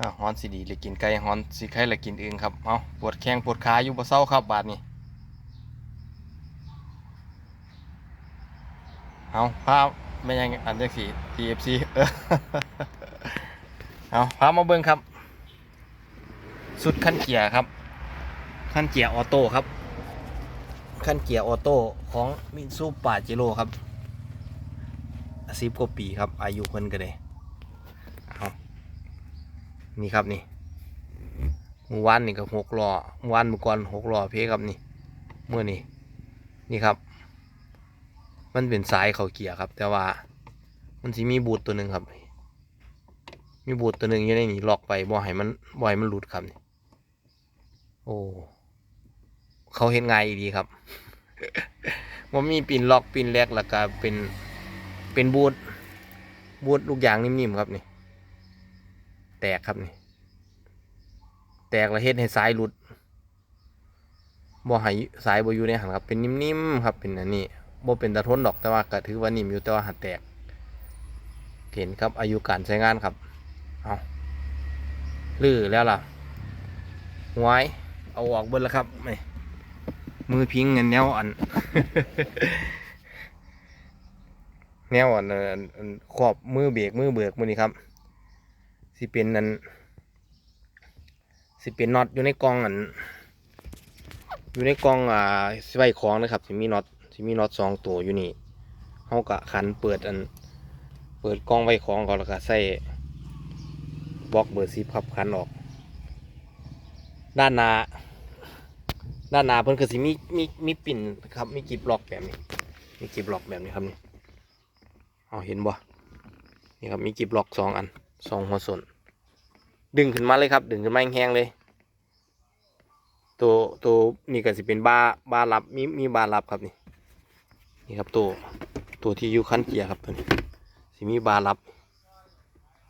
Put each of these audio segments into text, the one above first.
อ้าวฮอนสิดีเลยกินไก่ฮอนสิไข่เลยกินอึงครับเอาปวดแข้งปวดขาอยู่บ่เศร้าครับบาดนี้เอาพาพไม่ยังอันจังสี TFC เออเอาพามาเบิ่งครับ สุดขั้นเกียร์ครับ ขั้นเกียร์ออโต้ครับ ขั้นเกียร์ออโต้ของมิตซูปาจิโร่ครับสิบกว่าปีครับ อายุเพิ่นก็ได้เอา นี่ครับนี่มื่อวานนี่ก็หกล้อมื่อวานมือก่อนหกล้อเพครับนี่เมื่อนี่นี่ครับ มันเป็นสายเขาเกียร์ครับ แต่ว่ามันสิมีบูทตัวหนึ่งครับ มีบูทตัวหนึ่งอยู่ในนี่ล็อกไปบ่ให้มันบ่ให้มันหลุดครับนี่โอ้เขาเห็นง่ายดีครับว่ามีปินล็อกปินแรกแล้วก็เป็นเป็นบูทบูทลูกยางนิ่มๆครับนี่ แตกครับนี่แตกแล้วเฮ็ดให้สายหลุดบ่ให้สายบ่อยู่ในหันครับเป็นนิ่มๆครับเป็นอันนี้บ่เป็นตะทนดอกแต่ว่าก็ถือว่านิ่มอยู่แต่ว่าหัดแตกเห็นครับอายุการใช้งานครับเอาลื้อแล้วล่ะหวายเอาออกเบิดแล้วครับไม่มือพิงเงินแนวอัน แนวอันอันอันขอบมือเบรกมือเบิกมือนี้ครับ สิเป็นอันสิเป็นน็อตอยู่ในกล่องอัน อยู่ในกล่องอ่าสไว้ของนะครับสิมีน็อตสิมีน็อตสองตัวอยู่นี่เขากะขันเปิดอัน เปิดกล่องไว้ของก่อนแล้วก็ใส่บล็อกเบอร์ซีพับคันออก ด้านหน้าด้านหน้าเพิ่นก็สิมีมีมีปิ่นครับมีกิบล็อกแบบนี้มีกิบล็อกแบบนี้ครับนี่เอาเห็นบ่นี่ครับมีกิบล็อกสองอัน สองหัวส่วนดึงขึ้นมาเลยครับ ดึงขึ้นมาแห้งๆเลย ตัวตัวนี่ก็สิเป็นบาร์บาร์ลับมีมีบาร์ลับครับนี่ นี่ครับตัวตัวที่อยู่คันเกียร์ครับตัวนี้สิมีบาร์รับ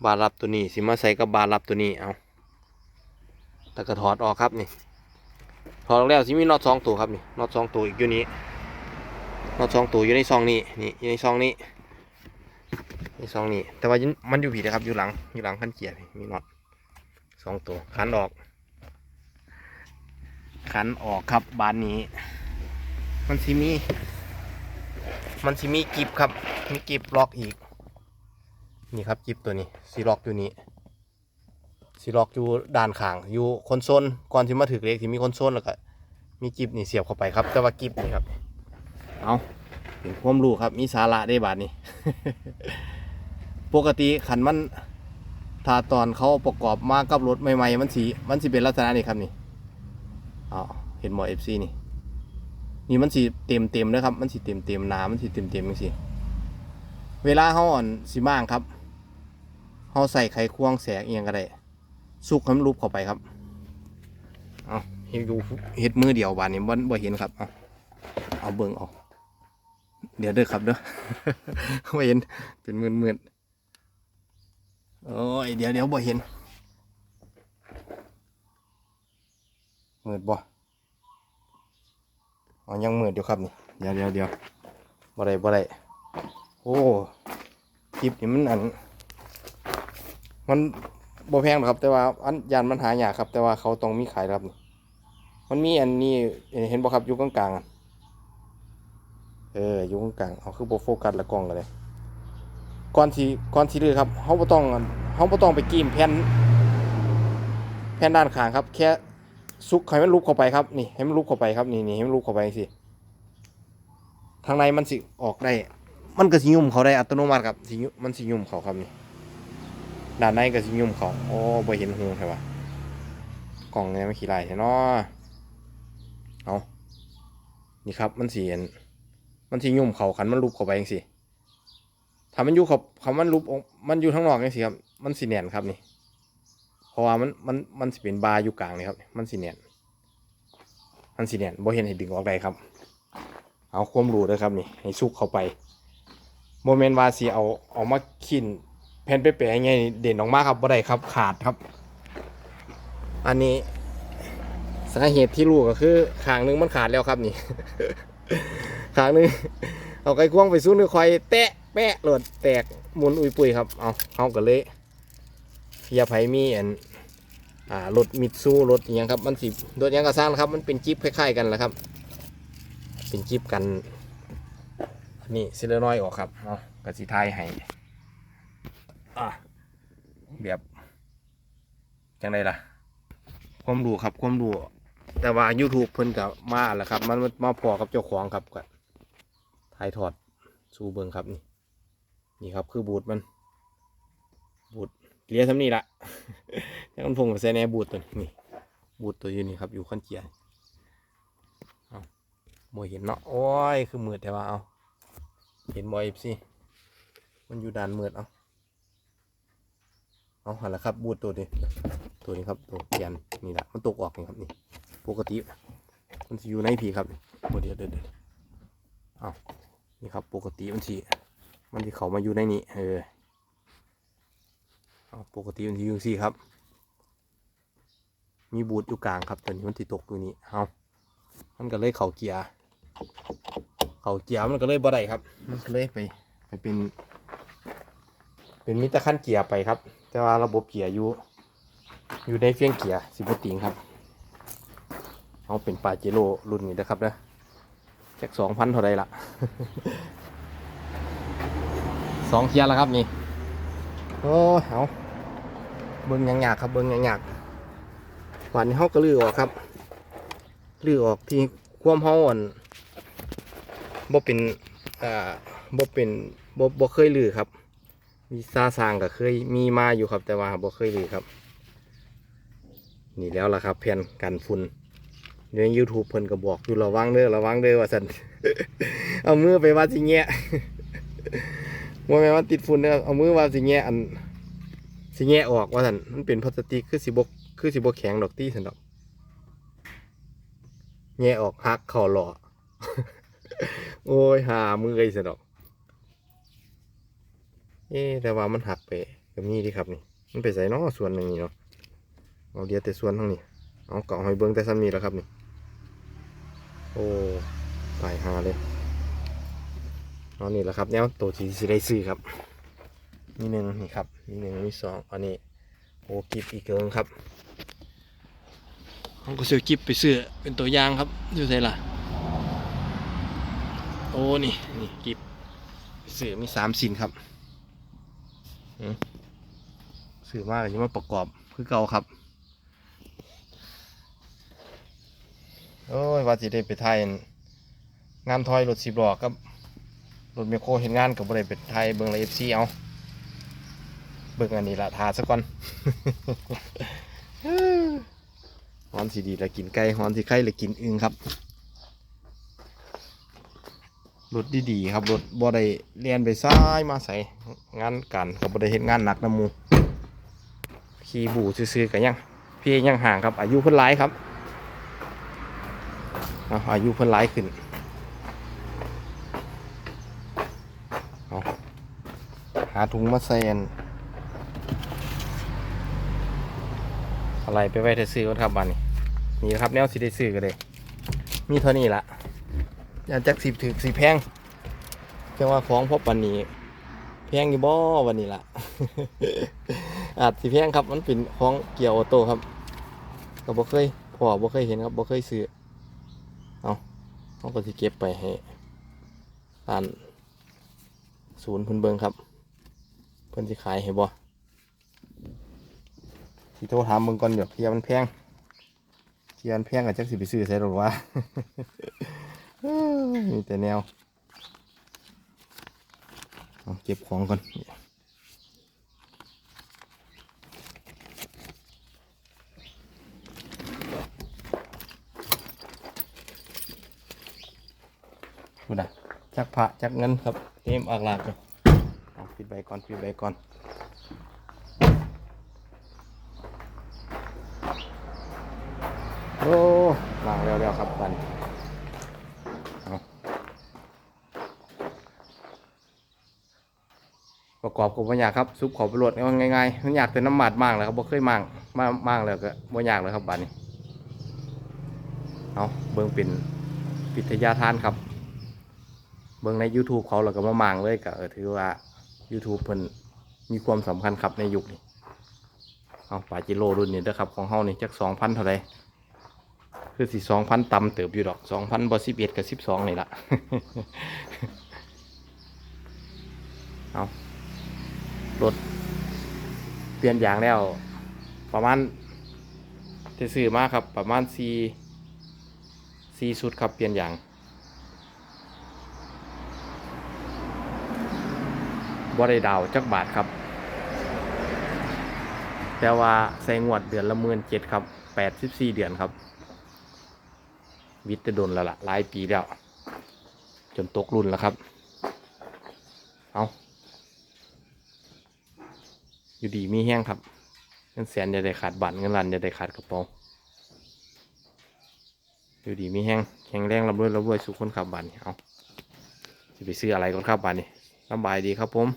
บาร์รับตัวนี้สิมาใส่กับบาร์รับตัวนี้เอาแต่ก็ถอดออกครับนี่ถอดออกแล้วสิมีน็อตสองตัวครับนี่น็อตสองตัวอีกอยู่นี้น็อตสองตัวอยู่ในซองนี้นี่อยู่ในซองนี้ ในซองนี้แต่ว่ามันอยู่ผีนะครับ อยู่หลัง อยู่หลังขั้นเกียร์มีน็อตสองตัวขันออก ขันออกครับบานนี้ มันสิมี มันสิมีกิบครับ มีกิบล็อกอีก นี่ครับกิบตัวนี้สีล็อกอยู่นี้สีล็อกอยู่ด้านข้าง อยู่คอนโซลก่อนที่มาถึงเลขที่มีคอนโซลแล้วก็มีกิบนี่เสียบเข้าไปครับ แต่ว่ากิบนี่ครับ เอาเป็นความรู้ครับ มีสาระได้บาทนี้ ปกติขันมันถ้าตอนเขาประกอบมากับรถใหม่ๆมันสีมันสีเป็นลักษณะนี้ครับนี่เอเห็นหมอเอฟซีนี่นี่มันสีเต็มเต็มนะครับ มันสีเต็มเต็มๆหนามันสีเต็มเต็มๆจังสีเวลาเขาอ่อนสีม่างครับเขาใส่ไขควงแสกเอียงก็ได้สุกให้มันรูปเข้าไปครับเอาเฮ็ดดูเฮ็ดมือเดียวบานนี้บ่บ่เห็นครับเอาเอาเบิ่งเอาเดี๋ยวเด้อครับเด้อบ่เห็นเป็นมืนมืนๆ โอ้ยเดี๋ยวเดี๋ยวบ่เห็นมืดบ่อ๋อยังมืดอยู่ครับนี่เดี๋ยวเดี๋ยวเดี๋ยวบ่ได้บ่ได้โอ้คลิปนี่มันอัน มันบ่แพงหรอกครับ แต่ว่าอันยานมันหายากครับ แต่ว่าเขาต้องมีขายครับนี่มันมีอันนี้เห็นบ่ครับอยู่กลางๆอะเอออยู่กลางๆเอาคือบ่โฟกัสละกล้องกันเลย ก่อนที่ก่อนที่เลยครับเฮาบ่ต้องเฮาบ่ต้องไปกีมแผ่นแผ่นด้านข้างครับแค่ซุกให้มันลุกเข้าไปครับนี่ให้มันลุกเข้าไปครับนี่นี่ให้มันลุกเข้าไปสิทางในมันสิออกได้ มันก็สิยุ่มเขาได้อัตโนมัติครับสิยุ่มมันสิยุ่มเขาครับนี่ด้านในก็สิยุ่มเขาโอ้บ่เห็นหูใช่ปะกล่องเนี่ยไมันขี้ลายใช่เนาะเอานี่ครับมันสีเห็นมันสิยุ่มเขาขันมันลุบเข้าไปจังสิ ถ้ามันอยู่เขาเขามันลุบออกมันอยู่ข้างนอกจังสิครับ มันสีแน่นครับนี่ เพราะว่ามันมันมันสิเป็นบาร์อยู่กลางนี่ครับ มันสีแน่นมันสีแน่นบ่เห็นให้ดึงออกได้ครับ เอาความรู้ด้วยครับนี่ ให้ซุกเข้าไปโมเมนต์ว่าสีเอาเอามาขินแผ่นเป๊ะๆไงเด่นออกมากครับบ่ได้ครับขาดครับ อันนี้สาเหตุที่รู้ก็คือขางหนึงมันขาดแล้วครับนี่ขางหนึง เอาไก่ควงไปสู้นึกคอยแตะแปะหลดแตกหมุนอุยปุยครับ เอาเขาก็เลยเพียไผมีอันอ่ารถมิตซูรถอหยังครับ มันสิรถหยังก็สร้างนะครับ มันเป็นจิ๊บคล้ายๆกันแหละครับ เป็นจิ๊บกัน นี่เซิลน้อยออกครับเอากระสีไทยให้อะแบบจังไดล่ะ ความรู้ครับ ความรู้แต่ว่า YouTube เพิ่นกับมาแหละครับ มันมันมาพอกับเจ้าของครับก็ ถ่ายทอดสู่เบิงครับนี่นี่ครับคือบูทมัน บูทเกลียร์ทำนี่ละแล้วมันพงกับใส่แหนบูทตัวนี้นี่บูทตัวอยู่นี่ครับอยู่ขั้นเกียร์เอาโมเห็นเนาะโอ้ยคือมืดแต่ว่าเอาเห็นบอยสิมันอยู่ด้านมืดเอาเอาหันละครับบูทตัวนี้ตัวนี้ครับตัวเกียนนี่แหละมันตกออกนี่ครับนี่ปกติมันจะอยู่ในผีครับโมเดียวเด็ดเด็ดเอา นี่ครับปกติมันสีมันที่เขามาอยู่ในนี้เออเอาปกติมันจะอยู่สี่ครับ มีบูทอยู่กลางครับตัวนี้มันที่ตกอยู่นี่เอามันก็เลยเข่าเกียร์เข่าเกียร์มันก็เลยบ่ได้ครับ มันก็เลยไปไปเป็น เป็นมิตรขั้นเกียร์ไปครับ แต่ว่าระบบเกียร์อยู่อยู่ในเฟียงเกียร์สิบติงครับ เอาเป็นปาเจโร่รุ่นนี้นะครับนะ จากสองพันเท่าไรละสองเกียร์แล้วครับนี่โอ้ยเอาเบิ้งยังยากครับเบิ้งยังยากวันนี้เขาก็ลื้อออกครับลื้อออกที่ความเฮาอ่อนบ่เป็นอ่าบ่เป็นบ่บ่เคยลื้อครับ มีซาซางก็เคยมีมาอยู่ครับแต่ว่าบ่เคยลื้อครับ นี่แล้วล่ะครับแผ่นกันฝุ่น ในยูทูบเพิ่นก็บอกอยู่ระวังเด้อระวังเด้อว่าสันเอามือไปว่าสิแงะว่าแม่ว่าติดฝุ่นเด้อเอามือว่าสิแงะอันสิแงะออกว่าสันมันเป็นพลาสติกคือสิบกคือสิบกแข็งดอกตี้สันดอกแงะออกหักเข่าหล่อโอ้ยหามือไอ้สันดอกเอ๊แต่ว่ามันหักไปกับนี่ดิครับนี่มันไปใส่เนอส่วนหนึ่งนี่เนาะเอาเดียวแต่ส่วนทั้งนี้เอาเกาะหอยเบิ้งแต่ซ้ำนี้แล้วครับนี่ โอ้ตายหาเลยเอานี่แหละครับแนวตัวที่สิได้ซื้อครับมีหนึ่งนี่ครับมีหนึ่งมีสองอันนี้โอ้กิบอีกเกิงครับเขาก็ซื้อกิบไปซื้อเป็นตัวยางครับอยู่ไหนล่ะโอ้นี่นี่กิบซื้อมีสามสินครับอืมซื้อมากเลยมาประกอบคือเก่าครับ โอ้ยว่าสิได้ไปไทยงานทอยรถสิบล้อกับรถเมโครเห็นงานกับบ่ได้ไปไทยเบิ่งละเอฟซีเอาเบิ่งอันนี้ละทาซะก่อนฮอนสีดีละกินไก่ฮอนสีไข่ละกินอึงครับรถดีๆครับรถบ่ได้เรียนไปซ้ายมาใส่งานกันกับบ่ได้เห็นงานหนักน้ำหมูขี่บูซื่อๆกันยังพี่ยังห่างครับอายุเพิ่นหลายครับ เอาอายุเพิ่นหลายขึ้นเอาหาถุงมาใส่อันอะไรไปไว้ถ้าซื้อก่อนครับบ้านนี้นี่ครับแนวสิได้ซื้อกันเลยมีเท่านี้ละอยากจักสิบถือสีแพงจังว่าของพบวันนี้ แพงอยู่บ่วันนี้ละอาจสิแพงครับมันเป็นของเกียร์ออโต้ครับก็บ่เคยพอบ่เคยเห็นครับบ่เคยซื้อ เขาก็สิเก็บไปให้ร้านศูนย์พิ่นเบิงครับ เพิ่นสิขายให้บ่สิโทรถามเบิงก่อนเดี๋ยวเทียมันแพงเทียมันแพงก็จักสิไปซื้อใส่หรอวะมีแต่แนว เก็บของก่อน พูดนะจักพระจักเงินครับเต็มอักลากเลยปิดใบก่อนปิดใบก่อนโอ้ล้างแล้วๆครับบันประกอบกับบ่ยากครับซุปขอบประโลดง่ายๆมันอยากเป็นน้ำหมัดมากเลยครับบ่เคยมั่งมากมากแล้วก็บ่ยากเลยครับบัดนี้เอาเบิ่งเป็นวิทยาทานครับ เบิ่งใน YouTube เขาแล้วก็มามั่งเลยก็เออถือว่า YouTube เพิ่นมีความสำคัญครับในยุคนี้เอาปาจิโร่รุ่นนี้เด้อครับของเฮานี่จักสองพันเท่าไรคือสิสองพันต่ำเติบอยู่ดอกสองพันบอสิบเอ็ดกับสิบสองนี่ละเอารถเปลี่ยนยางแล้ว ประมาณที่ซื้อมาครับประมาณสี่สี่ชุดครับเปลี่ยนยาง บ่ไดดาวจักบาทครับ แต่ว่าใส่งวดเดือนละหมื่นเจ็ดครับแปดสิบสี่เดือนครับ วิทย์จะโดนแล้วล่ะหลายปีแล้ว จนตกรุ่นแล้วครับ เอาอยู่ดีมีแห้งครับ เงินแสนจะได้ขาดบัตรเงินล้านจะได้ขาดกระเป๋าอยู่ดีมีแห้งแข็งแรงรับรวยรับรวยสุขคนขับบัตรเอาจะไปซื้ออะไรก่อนครับบัตรนี่ สบายดีครับผม